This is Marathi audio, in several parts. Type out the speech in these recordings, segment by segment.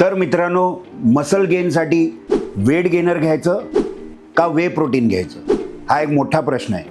तर मित्रांनो मसल गेनसाठी वेट गेनर घ्यायचं का वे प्रोटीन घ्यायचं? हा एक मोठा प्रश्न आहे.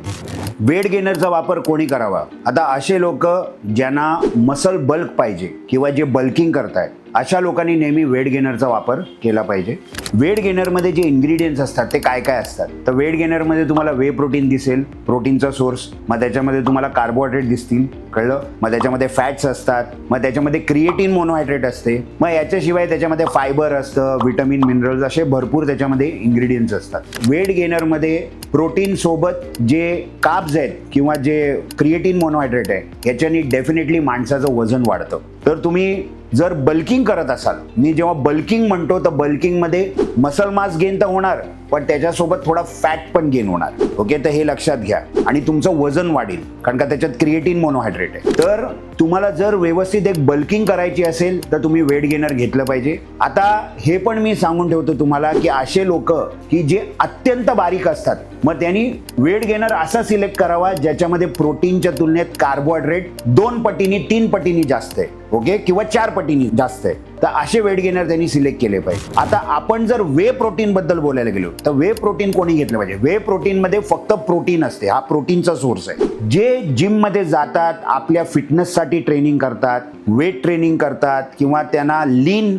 वेट गेनरचा वापर कोणी करावा? आता असे लोक ज्यांना मसल बल्क पाहिजे किंवा जे बल्किंग करतायत अशा लोकांनी नेहमी वेट गेनरचा वापर केला पाहिजे. वेट गेनरमध्ये जे इन्ग्रेडियंट्स असतात ते काय काय असतात? तर वेट गेनरमध्ये तुम्हाला वे प्रोटीन दिसेल प्रोटीनचा सोर्स मग त्याच्यामध्ये तुम्हाला कार्बोहायड्रेट दिसतील कळलं? मग त्याच्यामध्ये फॅट्स असतात मग त्याच्यामध्ये क्रिएटिन मोनोहायड्रेट असते. मग याच्याशिवाय त्याच्यामध्ये फायबर असतं व्हिटॅमिन मिनरल्स असे भरपूर त्याच्यामध्ये इन्ग्रेडियंट्स असतात. वेट गेनरमध्ये प्रोटीन सोबत जे काब्ज आहेत किंवा जे क्रिएटिन मोनोहायड्रेट आहे याच्यानी डेफिनेटली माणसाचं वजन वाढतं. तर तुम्ही जर बल्किंग करत असाल मी जेव्हा बल्किंग म्हणतो तर बल्किंगमध्ये मसल मास गेन तर होणार. पण त्याच्यासोबत थोडा फॅट पण गेन होणार. ओके तर हे लक्षात घ्या. आणि तुमचं वजन वाढेल. कारण का त्याच्यात क्रिएटिन मोनोहायड्रेट आहे. तर तुम्हाला जर व्यवस्थित एक बल्किंग करायची असेल तर तुम्ही वेट गेनर घेतलं पाहिजे. आता हे पण मी सांगून ठेवतो तुम्हाला की असे लोक की जे अत्यंत बारीक असतात मग त्यांनी वेट गेनर असा सिलेक्ट करावा ज्याच्यामध्ये प्रोटीनच्या तुलनेत कार्बोहायड्रेट दोन पटीने तीन पटीने जास्त आहे. ओके किंवा चार पटीने जास्त आहे. तर असे वेट गेनर त्यांनी सिलेक्ट केले पाहिजे. आता आपण जर वे प्रोटीन बद्दल बोलायला गेलो तर वे प्रोटीन कोणी घेतलं पाहिजे? वे प्रोटीनमध्ये फक्त प्रोटीन असते. हा प्रोटीनचा सोर्स आहे. जे जिममध्ये जातात आपल्या फिटनेससाठी ट्रेनिंग करतात वेट ट्रेनिंग करतात किंवा त्यांना लीन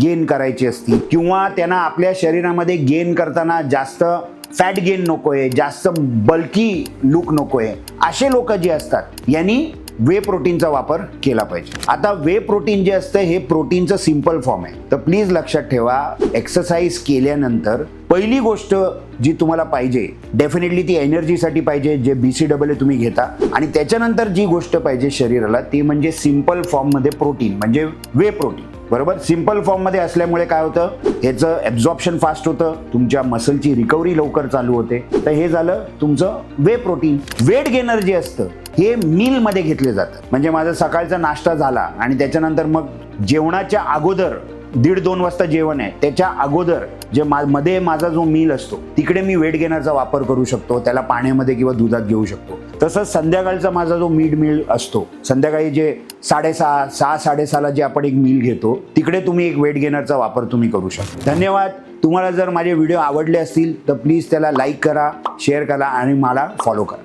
गेन करायची असती किंवा त्यांना आपल्या शरीरामध्ये गेन करताना जास्त फॅट गेन नको आहे जास्त बल्की लुक आहे असे लोक जे असतात यांनी वे प्रोटीनचा वापर केला पाहिजे. आता वे प्रोटीन जे असतं हे प्रोटीनचं सिंपल फॉर्म आहे. तर प्लीज लक्षात ठेवा एक्सरसाइज केल्यानंतर पहिली गोष्ट जी तुम्हाला पाहिजे डेफिनेटली ती एनर्जीसाठी पाहिजे जे बी सी डबल तुम्ही घेता. आणि त्याच्यानंतर जी गोष्ट पाहिजे शरीराला ती म्हणजे सिंपल फॉर्ममध्ये प्रोटीन म्हणजे वे प्रोटीन बरोबर? सिंपल फॉर्ममध्ये असल्यामुळे काय होतं? ह्याचं ॲब्झॉर्प्शन फास्ट होतं. तुमच्या मसलची रिकव्हरी लवकर चालू होते. तर हे झालं तुमचं वे प्रोटीन वेट गेनर जे असतं हे मीलमध्ये घेतले जातं. म्हणजे माझा सकाळचा नाश्ता झाला आणि त्याच्यानंतर मग जेवणाच्या अगोदर दीड दोन वाजता जेवण आहे. त्याच्या अगोदर जे मा मध्ये माझा जो मील असतो तिकडे मी वेट गेनरचा वापर करू शकतो. त्याला पाण्यामध्ये किंवा दुधात घेऊ शकतो. तसंच संध्याकाळचा माझा जो मिड मील असतो संध्याकाळी जे साडेसहा सहा साडेसहाला जे आपण एक मील घेतो तिकडे तुम्ही एक वेट गेनरचा वापर तुम्ही करू शकता. धन्यवाद. तुम्हाला जर माझे व्हिडिओ आवडले असतील तर प्लीज त्याला लाईक करा शेअर करा आणि मला फॉलो करा.